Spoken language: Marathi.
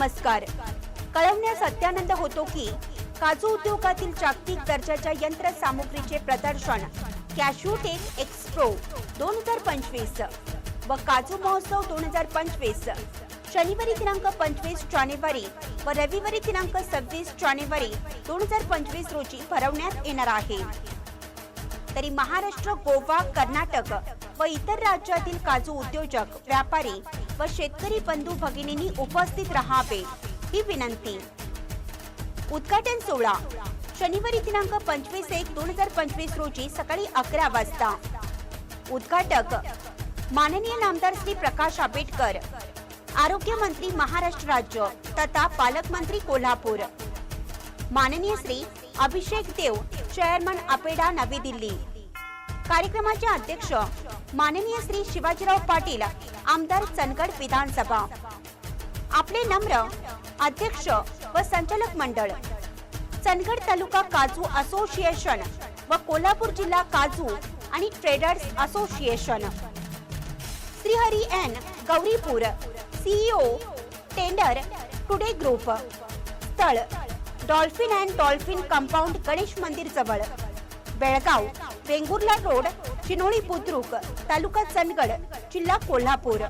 नमस्कार. कळवण्यास अत्यानंद होतो की काजू उद्योगातील जागतिक दर्जाच्या यंत्र सामुग्रीचे प्रदर्शन कॅशू टेक एक्सप्रो दोन हजार पंचवीस व काजू महोत्सव दोन हजार पंचवीस. शनिवारी दिनांक पंचवीस जानेवारी व रविवारी दिनांक सव्वीस जानेवारी दोन हजार पंचवीस रोजी भरवण्यात येणार आहे. तरी महाराष्ट्र गोवा कर्नाटक व इतर राज्यातील काजू उद्योजक व्यापारी व शेतकरी बंधू भगिनींनी उपस्थित राहावे ही विनंती. उद्घाटन सोहळा. शनिवारी दिनांक पंचवीस एक दोन हजार पंचवीस रोजी सकाळी अकरा वाजता. उद्घाटक माननीय नामदार श्री प्रकाश आंबेडकर. आरोग्य मंत्री महाराष्ट्र राज्य तथा पालकमंत्री कोल्हापूर. माननीय श्री अभिषेक देव चेअरमन अपेडा नवी दिल्ली. कार्यक्रमाचे अध्यक्ष माननीय श्री शिवाजीराव पाटील आमदार चंदगड विधानसभा. आपले नम्र अध्यक्ष व संचालक मंडळ चंदगड तालुका काजू असोसिएशन व कोल्हापूर जिल्हा काजू आणि traders association. Shrihari N. Gauripur CEO tender today group. स्थळ Dolphin and Dolphin compound Ganesh मंदिर जवळ. बेळगाव वेंगुर्ला रोड चिनोळी बुद्रुक तालुका चंदगड जिल्हा कोल्हापूर.